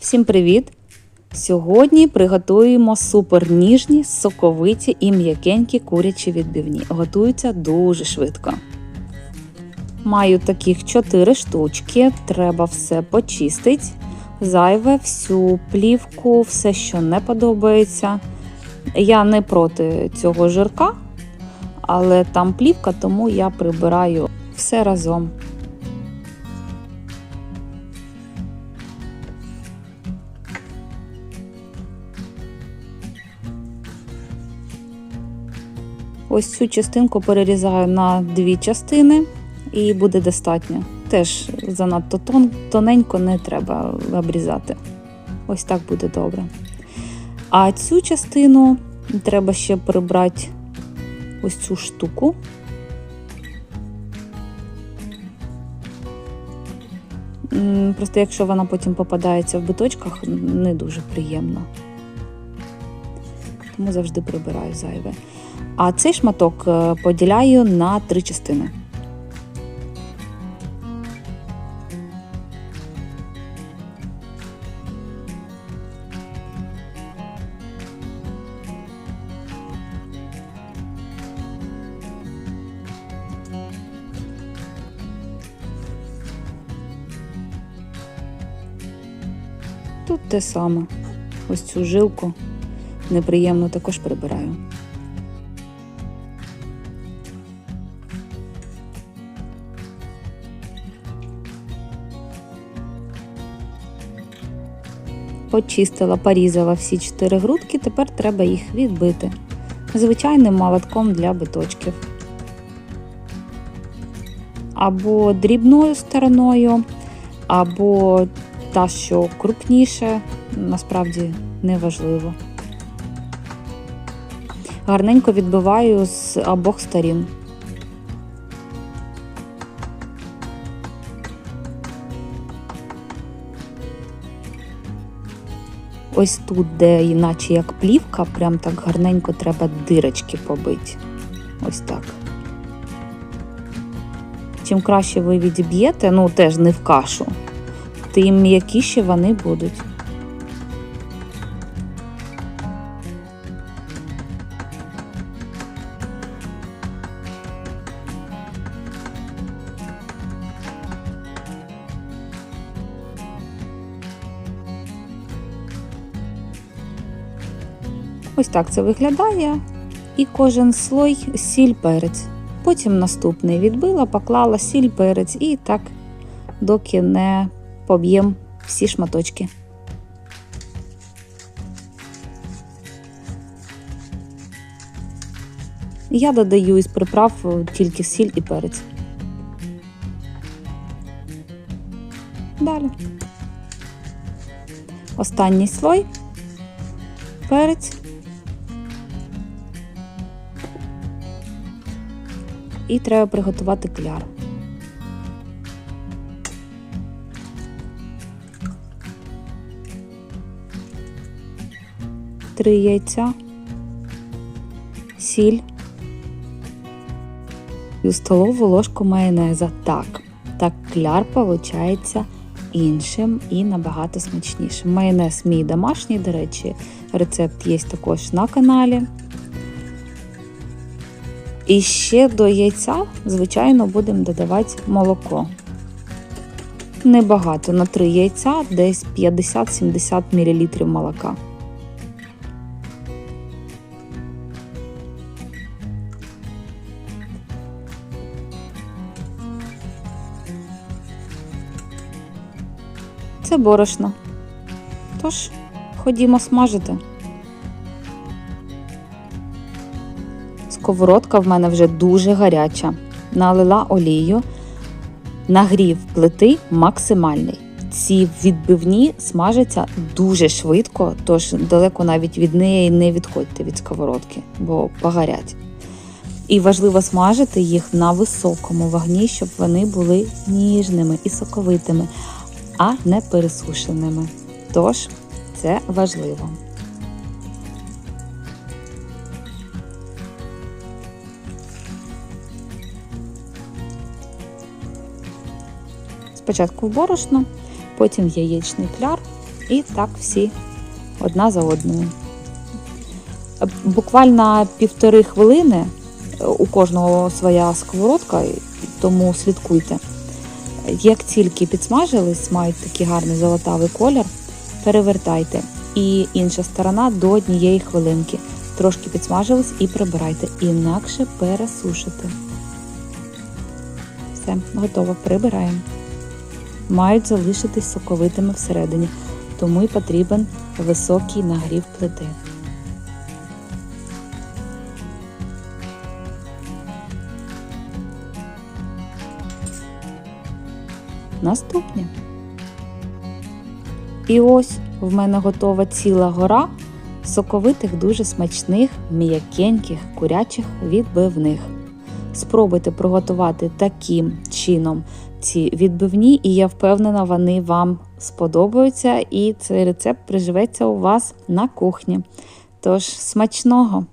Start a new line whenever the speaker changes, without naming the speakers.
Всім привіт! Сьогодні приготуємо суперніжні, соковиті і м'якенькі курячі відбивні. Готуються дуже швидко. Маю таких 4 штучки, треба все почистити. Зайве, всю плівку, все, що не подобається. Я не проти цього жирка, але там плівка, тому я прибираю все разом. Ось цю частинку перерізаю на дві частини і буде достатньо. Теж занадто тон, тоненько не треба обрізати. Ось так буде добре. А цю частину треба ще прибрати ось цю штуку. Просто якщо вона потім попадається в биточках, не дуже приємно. Тому завжди прибираю зайве. А цей шматок е, поділяю на три частини. Тут те саме. Ось цю жилку неприємно також прибираю. Почистила, порізала всі чотири грудки, тепер треба їх відбити звичайним молотком для биточків. Або дрібною стороною, або та, що крупніше, насправді не важливо. Гарненько відбиваю з обох сторін. Ось тут, де іначе як плівка, прям так гарненько треба дирочки побити. Ось так. Чим краще ви відіб'єте, ну теж не в кашу, тим м'якіші вони будуть. Ось так це виглядає. І кожен слой сіль перець. Потім наступний відбила, поклала сіль перець і так, доки не поб'єм всі шматочки. Я додаю із приправ тільки сіль і перець. Далі. Останній слой перець. І треба приготувати кляр. Три яйця, сіль і столову ложку майонеза. Так, так кляр виходить іншим і набагато смачнішим. Майонез мій домашній, до речі, рецепт є також на каналі. І ще до яйця, звичайно, будемо додавати молоко. Небагато на 3 яйця, десь 50-70 мл молока. Це борошно. Тож, ходімо смажити. Сковородка в мене вже дуже гаряча. Налила олію, нагрів плити максимальний. Ці відбивні смажаться дуже швидко, тож далеко навіть від неї не відходьте від сковородки, бо погорять. І важливо смажити їх на високому вогні, щоб вони були ніжними і соковитими, а не пересушеними. Тож це важливо. Спочатку в борошно, потім в яєчний кляр І так всі одна за одною. Буквально півтори хвилини е, у кожного своя сковородка, тому слідкуйте. Як тільки підсмажились, мають такий гарний золотавий колір, перевертайте. І інша сторона до однієї хвилинки. Трошки підсмажились і прибирайте. Інакше пересушите. Все, готово. Прибираємо. Мають залишитись соковитими всередині, тому і потрібен високий нагрів плити. Наступне. І ось в мене готова ціла гора соковитих, дуже смачних, м'якеньких курячих відбивних. Спробуйте приготувати таким чином ці відбивні, і я впевнена, вони вам сподобаються, і цей рецепт приживеться у вас на кухні. Тож смачного!